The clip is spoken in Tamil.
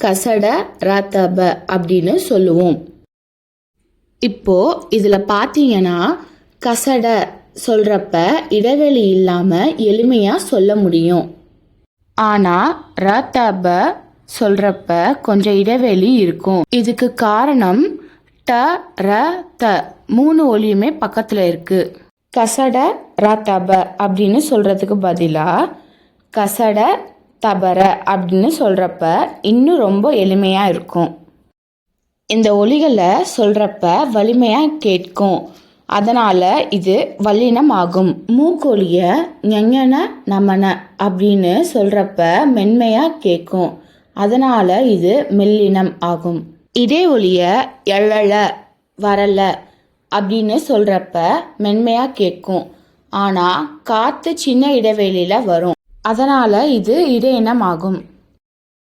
கசட ரத்தப அப்படின்னு சொல்லுவோம். இப்போ இதில் பார்த்தீங்கன்னா கசட சொல்கிறப்ப இடைவெளி இல்லாமல் எளிமையாக சொல்ல முடியும். ஆனால் ரத்தப சொல்கிறப்ப கொஞ்சம் இடைவெளி இருக்கும். இதுக்கு காரணம் ட ர த மூணு ஒலியுமே பக்கத்தில் இருக்கு. கசட ரத்தப அப்படின்னு சொல்கிறதுக்கு பதிலாக கசட தபர அப்படின்னு சொல்கிறப்ப இன்னும் ரொம்ப எளிமையாக இருக்கும். இந்த ஒலிகளை சொல்கிறப்ப வலிமையாக கேட்கும். அதனால் இது வல்லினம் ஆகும் மூக்கொலிய ஞஞன நமன அப்படின்னு சொல்கிறப்ப மென்மையாக கேட்கும். அதனால் இது மெல்லினம் ஆகும். இதே ஒலியை எழல வரல அப்படின்னு சொல்கிறப்ப மென்மையாக கேட்கும். ஆனால் காற்று சின்ன இடைவெளியில் வரும். அதனால் இது இடையினமாகும்